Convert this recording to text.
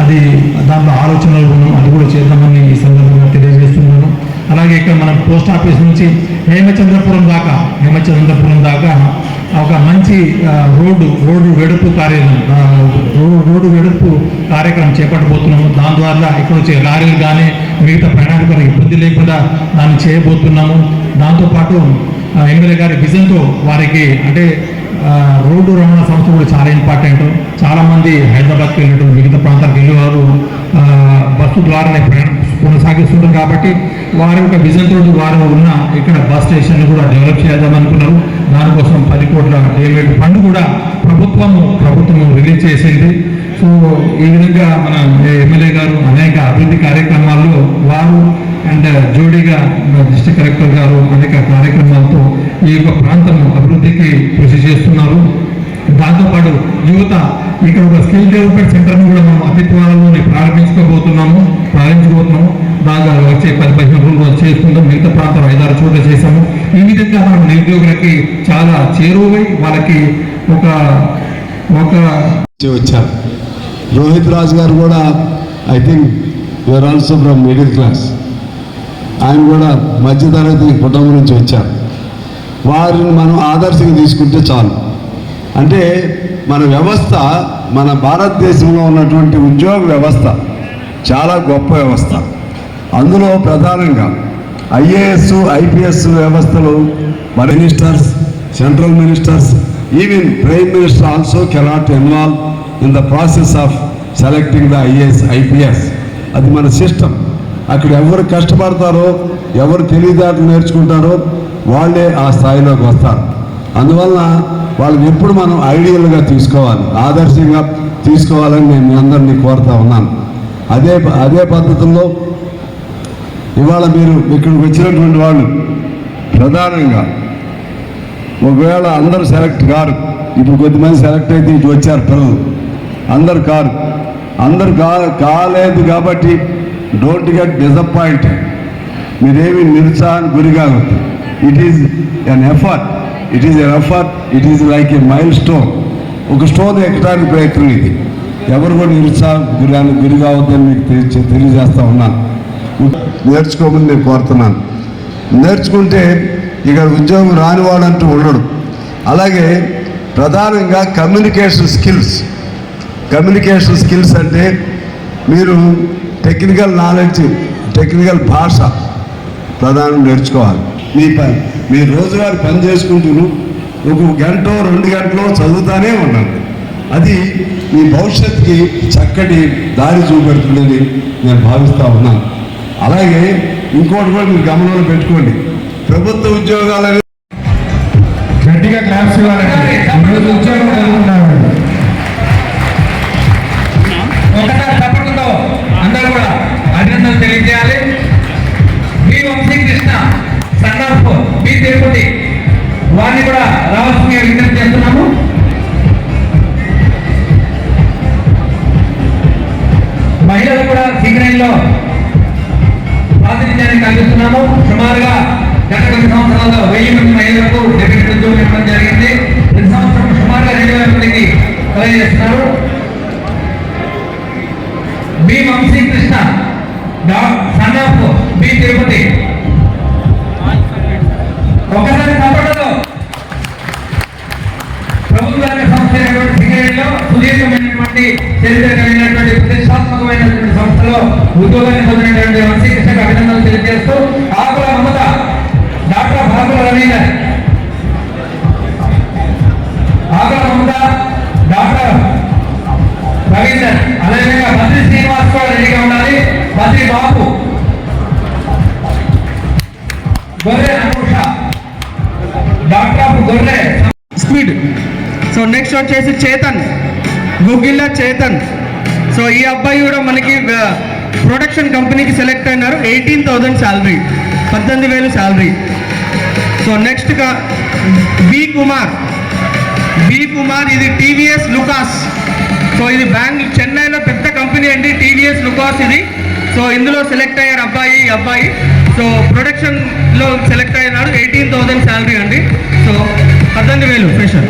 అది దాంట్లో ఆలోచనలు ఉన్నాం అది కూడా చేద్దామని ఈ సందర్భంగా తెలియజేస్తున్నాను. అలాగే ఇక్కడ మనం పోస్ట్ ఆఫీస్ నుంచి హేమచంద్రపురం దాకా హేమచంద్రపురం దాకా ఒక మంచి రోడ్డు రోడ్డు వెడుపు కార్యాలయం రోడ్డు. చేపట్టబోతున్నాము. దాని ద్వారా ఇక్కడ వచ్చే లారీలు కానీ మిగతా ప్రయాణికులకు ఇబ్బంది లేకుండా దాన్ని చేయబోతున్నాము. దాంతోపాటు ఎమ్మెల్యే గారి విజన్తో వారికి అంటే రోడ్డు రవాణా సంస్థ కూడా చాలా ఇంపార్టెంట్. చాలా మంది హైదరాబాద్కి వెళ్ళటం మిగతా ప్రాంతాలకు వెళ్ళేవారు బస్సు ద్వారానే ప్రయాణం కొనసాగిస్తుంటారు కాబట్టి వారి యొక్క విజన్తో వారు ఉన్న ఇక్కడ బస్ స్టేషన్ కూడా డెవలప్ చేద్దాం అనుకున్నారు. దానికోసం పది కోట్ల డేవిడ్ ఫండ్ కూడా ప్రభుత్వము ప్రభుత్వము రిలీజ్ చేసింది. సో ఈ విధంగా మన ఎమ్మెల్యే గారు అనేక అభివృద్ధి కార్యక్రమాల్లో వారు అండ్ జోడీగా డిస్ట్రిక్ట్ కలెక్టర్ గారు అనేక కార్యక్రమాలతో ఈ యొక్క ప్రాంతం అభివృద్ధికి కృషి చేస్తున్నారు. దాంతోపాటు యువత ఇక్కడ ఒక స్కిల్ డెవలప్మెంట్ సెంటర్ను కూడా మనం అతి త్వరలోనే ప్రారంభించుకోబోతున్నాము. ప్రారంభించబోతున్నాము బాగా వచ్చే పది పదిహేను రోజులు చేసుకుందాం. మిగతా ప్రాంతం ఐదారు చోట్ల చేశాము. ఈ విధంగా మనం నిరుద్యోగులకి చాలా చేరువై వాళ్ళకి ఒక ఒక వచ్చారు. రోహిత్ రాజ్ గారు కూడా I think your also from middle class ఆయన కూడా మధ్యతరగతి కుటుంబం నుంచి వచ్చారు. వారిని మనం ఆదర్శంగా తీసుకుంటే చాలు. అంటే మన వ్యవస్థ మన భారతదేశంలో ఉన్నటువంటి ఉద్యోగ వ్యవస్థ చాలా గొప్ప వ్యవస్థ. అందులో ప్రధానంగా ఐఏఎస్ ఐపీఎస్ వ్యవస్థలు ministers central ministers even prime minister also cannot involve in the process of selecting the IAS IPS అది మన సిస్టమ్ అక్కడ ఎవరు కష్టపడతారో ఎవరు తెలివితేటలు నేర్చుకుంటారో వాళ్ళే ఆ స్థాయిలోకి వస్తారు. అందువలన వాళ్ళని ఎప్పుడు మనం ఐడియల్గా తీసుకోవాలి ఆదర్శంగా తీసుకోవాలని నేను మీ అందరినీ కోరుతా ఉన్నాను. అదే అదే పద్ధతుల్లో ఇవాళ మీరు ఇక్కడికి వచ్చినటువంటి వాళ్ళు ప్రధానంగా ఒకవేళ అందరూ సెలెక్ట్ కారు ఇప్పుడు కొద్దిమంది సెలెక్ట్ అయితే ఇటు వచ్చారు పిల్లలు. అందరు కారు అందరు కా కాలేదు కాబట్టి డోంట్ గెట్ డిసప్పాయింటెడ్ మీరేమి నిరుత్సాహానికి గురి కావద్దు. It is an effort it is an effort it is like a milestone ఒక స్టోన్ ఎక్కడానికి ప్రయత్నం ఇది. ఎవరు కూడా నిరుత్సాహం గురి గురి కావద్దని మీకు తెలియ తెలియజేస్తా ఉన్నాను. నేర్చుకోమని నేను కోరుతున్నాను. నేర్చుకుంటే ఇక ఉద్యోగం రానివాడంటూ ఉండడు. అలాగే ప్రధానంగా కమ్యూనికేషన్ స్కిల్స్ కమ్యూనికేషన్ స్కిల్స్ అంటే మీరు టెక్నికల్ నాలెడ్జ్ టెక్నికల్ భాష ప్రధానం నేర్చుకోవాలి. మీ పని మీ రోజువారి పని చేసుకుంటూ ఒక గంట రెండు గంటలో చదువుతానే ఉండండి. అది మీ భవిష్యత్తుకి చక్కటి దారి చూపెడుతుందని నేను భావిస్తూ ఉన్నాను. అలాగే ఇంకోటి కూడా మీరు గమనంలో పెట్టుకోండి. ప్రభుత్వ ఉద్యోగాలని గట్టిగా క్లాస్ ఇవ్వాలండి. Srikrishna. Son of B Tirupati. ఒకసారి తప్పటలో ప్రభుత్వ రంగ సంస్థ అయినటువంటి సింగరేణిలో సుదీర్ఘమైనటువంటి చరిత్ర కలిగినటువంటి ప్రతిష్టాత్మకమైనటువంటి సంస్థలో ఉద్యోగాన్ని పొందినటువంటి శ్రీకృష్ణకు అభినందనలు తెలియజేస్తూ ఆకుల మమత సో నెక్స్ట్ వచ్చేసి చేతన్. గుగ్గిల్ల చేతన్. సో ఈ అబ్బాయి కూడా మనకి ప్రొడక్షన్ కంపెనీకి సెలెక్ట్ అయినారు. ఎయిటీన్ థౌజండ్ శాలరీ పద్దెనిమిది వేలు salary so next B Kumar B Kumar ఇది టీవీఎస్ లుకాస్ సో ఇది బ్యాంగ్ చెన్నైలో పెద్ద కంపెనీ అండి టీవీఎస్ లుకాస్ ఇది. సో ఇందులో సెలెక్ట్ అయ్యారు అబ్బాయి ఈ అబ్బాయి. సో ప్రొడక్షన్లో సెలెక్ట్ అయినారు ఎయిటీన్ థౌజండ్ శాలరీ అండి. సో పద్దెనిమిది వేలు ఫ్రెషర్